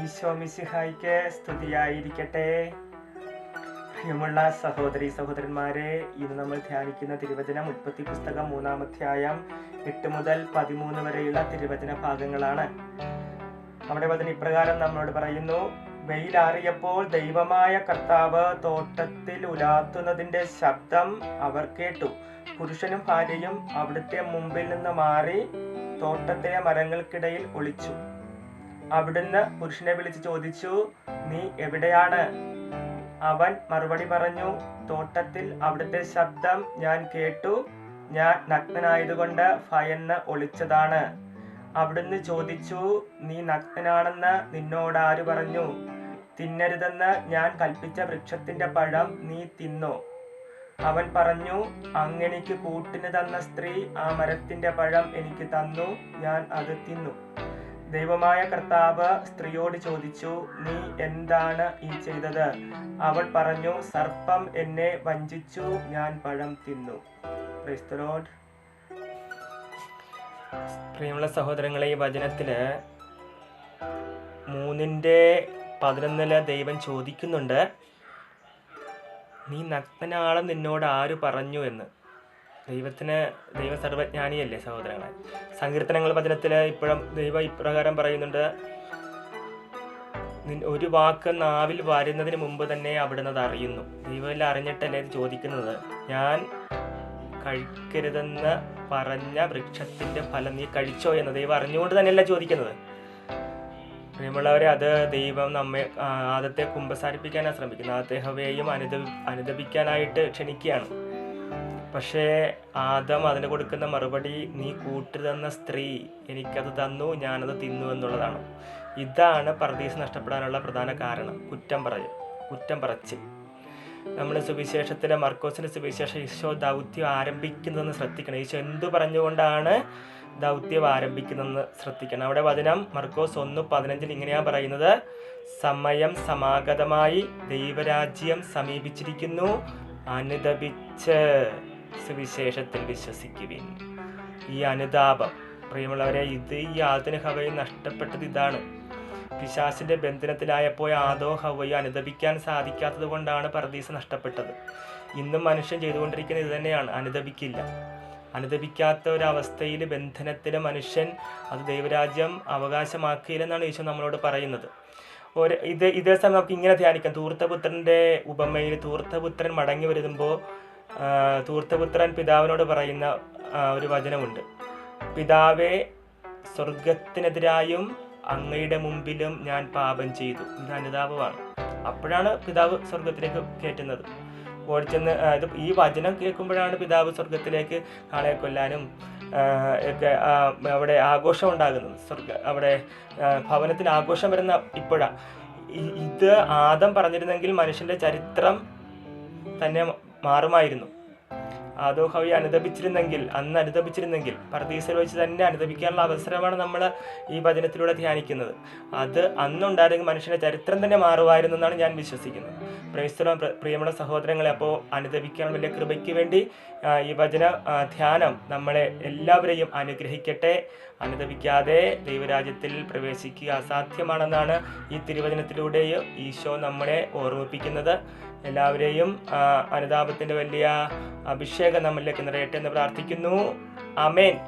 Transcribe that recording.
ഈശോ മിസിഹായിക്ക് സ്തുതിയായിരിക്കട്ടെ. പ്രിയമുള്ള സഹോദരി സഹോദരന്മാരെ ഇന്ന് നമ്മൾ ധ്യാനിക്കുന്ന തിരുവചന ഉൽപ്പത്തി പുസ്തകം മൂന്നാമധ്യായം എട്ട് മുതൽ പതിമൂന്ന് വരെയുള്ള തിരുവചന ഭാഗങ്ങളാണ്. നമ്മുടെ വചന ഇപ്രകാരം നമ്മളോട് പറയുന്നു വെയിലാറിയപ്പോൾ ദൈവമായ കർത്താവ് തോട്ടത്തിൽ ഉലാത്തുന്നതിന്റെ ശബ്ദം അവർ കേട്ടു. പുരുഷനും ഭാര്യയും അവിടുത്തെ മുമ്പിൽ നിന്ന് മാറി തോട്ടത്തിലെ മരങ്ങൾക്കിടയിൽ ഒളിച്ചു. അവിടുന്ന് പുരുഷനെ വിളിച്ച് ചോദിച്ചു നീ എവിടെയാണ്? അവൻ മറുപടി പറഞ്ഞു തോട്ടത്തിൽ അവിടുത്തെ ശബ്ദം ഞാൻ കേട്ടു. ഞാൻ നഗ്നനായതുകൊണ്ട് ഭയന്ന് ഒളിച്ചതാണ്. അവിടുന്ന് ചോദിച്ചു നീ നഗ്നനാണെന്ന് നിന്നോട് ആര് പറഞ്ഞു? തിന്നരുതെന്ന് ഞാൻ കൽപ്പിച്ച വൃക്ഷത്തിന്റെ പഴം നീ തിന്നു? അവൻ പറഞ്ഞു അങ്ങനെക്ക് കൂട്ടിന് തന്ന സ്ത്രീ ആ മരത്തിന്റെ പഴം എനിക്ക് തന്നു. ഞാൻ അത് തിന്നു. ദൈവമായ കർത്താവ് സ്ത്രീയോട് ചോദിച്ചു നീ എന്താണ് ഈ ചെയ്തത്? അവൾ പറഞ്ഞു സർപ്പം എന്നെ വഞ്ചിച്ചു ഞാൻ പഴം തിന്നു. പ്രിയമുള്ള സഹോദരങ്ങളെ ഈ വചനത്തിൽ മൂന്നിന്റെ പതിനൊന്നിൽ ദൈവം ചോദിക്കുന്നുണ്ട് നീ നഗ്നനാളെ നിന്നോട് ആര് പറഞ്ഞു എന്ന്? ദൈവത്തിന് ദൈവ സർവജ്ഞാനിയല്ലേ സഹോദരങ്ങളെ? സങ്കീർത്തനങ്ങൾ പതിനത്തിൽ ഇപ്പോഴും ദൈവം ഇപ്രകാരം പറയുന്നുണ്ട് ഒരു വാക്ക് നാവിൽ വരുന്നതിന് മുമ്പ് തന്നെ അവിടുന്ന് അത് അറിയുന്നു ദൈവമെല്ലാം അറിഞ്ഞിട്ടല്ലേ ഇത് ചോദിക്കുന്നത്? ഞാൻ കഴിക്കരുതെന്ന് പറഞ്ഞ വൃക്ഷത്തിന്റെ ഫലം നീ കഴിച്ചോ എന്ന് ദൈവം അറിഞ്ഞുകൊണ്ട് തന്നെയല്ല ചോദിക്കുന്നത്? പ്രിയമുള്ളവരെ അത് ദൈവം നമ്മെ ആദത്തെ കുമ്പസാരിപ്പിക്കാനാണ് ശ്രമിക്കുന്നത്. അദ്ദേഹവേയും അനുദ അനുദപിക്കാനായിട്ട് ക്ഷണിക്കുകയാണ്. പക്ഷേ ആദം അതിന് കൊടുക്കുന്ന മറുപടി നീ കൂട്ടു തന്ന സ്ത്രീ എനിക്കത് തന്നു ഞാനത് തിന്നു എന്നുള്ളതാണ്. ഇതാണ് പർദീസ് നഷ്ടപ്പെടാനുള്ള പ്രധാന കാരണം. കുറ്റം പറയൽ കുറ്റം പറച്ചിൽ നമ്മൾ സുവിശേഷത്തിലെ മർക്കോസിന്റെ സുവിശേഷം ഈശോ ദൗത്യം ആരംഭിക്കുന്നതെന്ന് ശ്രദ്ധിക്കണം. ഈശോ എന്തു പറഞ്ഞുകൊണ്ടാണ് ദൗത്യം ആരംഭിക്കുന്നതെന്ന് ശ്രദ്ധിക്കണം. അവിടെ വചനം മർക്കോസ് ഒന്ന് പതിനഞ്ചിൽ ഇങ്ങനെയാണ് പറയുന്നത് സമയം സമാഗതമായി ദൈവരാജ്യം സമീപിച്ചിരിക്കുന്നു അനുദപിച്ച്. സുവിശേഷത്തിൽ വിശ്വസിക്കുവിൻ. ഈ അനുതാപം പ്രിയമുള്ളവരെ ഇത് ഈ ആദിന ഹവയും നഷ്ടപ്പെട്ടത് ഇതാണ്. പിശാസിന്റെ ബന്ധനത്തിലായപ്പോൾ ആദോ ഹവയോ അനുദപിക്കാൻ സാധിക്കാത്തത് കൊണ്ടാണ് പർദീസ് നഷ്ടപ്പെട്ടത്. ഇന്നും മനുഷ്യൻ ചെയ്തുകൊണ്ടിരിക്കുന്നത് ഇത് തന്നെയാണ് അനുദപിക്കില്ല. അനുദപിക്കാത്ത ഒരവസ്ഥയിൽ ബന്ധനത്തിൽ മനുഷ്യൻ അത് ദൈവരാജ്യം അവകാശമാക്കിയില്ലെന്നാണ് ഈശോ നമ്മളോട് പറയുന്നത്. ഒരു ഇത് ഇതേ സമയം നമുക്ക് ഇങ്ങനെ ധ്യാനിക്കാം. തൂർത്തപുത്രന്റെ ഉപമയിൽ തൂർത്തപുത്രൻ മടങ്ങി വരുമ്പോൾ തൂർത്തപുത്രൻ പിതാവിനോട് പറയുന്ന ഒരു വചനമുണ്ട്. പിതാവേ സ്വർഗത്തിനെതിരായും അങ്ങയുടെ മുമ്പിലും ഞാൻ പാപം ചെയ്തു. ഇത് അനുതാപമാണ്. അപ്പോഴാണ് പിതാവ് സ്വർഗത്തിലേക്ക് കയറ്റുന്നത്. ഓടിച്ചെന്ന് അത് ഈ വചനം കേൾക്കുമ്പോഴാണ് പിതാവ് സ്വർഗത്തിലേക്ക് ആളെ കൊല്ലാനും ഒക്കെ അവിടെ ആഘോഷം ഉണ്ടാകുന്നത്. സ്വർഗ അവിടെ ഭവനത്തിന് ആഘോഷം വരുന്ന ഇപ്പോഴാണ് ഇത് ആദം പറഞ്ഞിരുന്നെങ്കിൽ മനുഷ്യന്റെ ചരിത്രം തന്നെ മാറുമായിരുന്നു. ആദോ ഹവി അനുദപിച്ചിരുന്നെങ്കിൽ അന്ന് അനുദപിച്ചിരുന്നെങ്കിൽ പർദീസിൽ വെച്ച് തന്നെ അനുദപിക്കാനുള്ള അവസരമാണ് നമ്മൾ ഈ വചനത്തിലൂടെ ധ്യാനിക്കുന്നത്. അത് അന്നുണ്ടായിരുന്നെങ്കിൽ മനുഷ്യന്റെ ചരിത്രം തന്നെ മാറുമായിരുന്നു എന്നാണ് ഞാൻ വിശ്വസിക്കുന്നത്. പ്രേസ്തലം പ്രിയമുള്ള സഹോദരങ്ങളെ അപ്പോൾ അനുദപിക്കാൻ വലിയ കൃപയ്ക്ക് വേണ്ടി ഈ വചന ധ്യാനം നമ്മളെ എല്ലാവരെയും അനുഗ്രഹിക്കട്ടെ. അനുദപിക്കാതെ ദൈവരാജ്യത്തിൽ പ്രവേശിക്കുക അസാധ്യമാണെന്നാണ് ഈ തിരുവചനത്തിലൂടെ ഈശോ നമ്മളെ ഓർമ്മിപ്പിക്കുന്നത്. എല്ലാവരെയും അനുതാപത്തിന്റെ വലിയ അഭിഷേകം നമ്മളിലേക്ക് നിറയട്ടെ എന്ന് പ്രാർത്ഥിക്കുന്നു. അമേൻ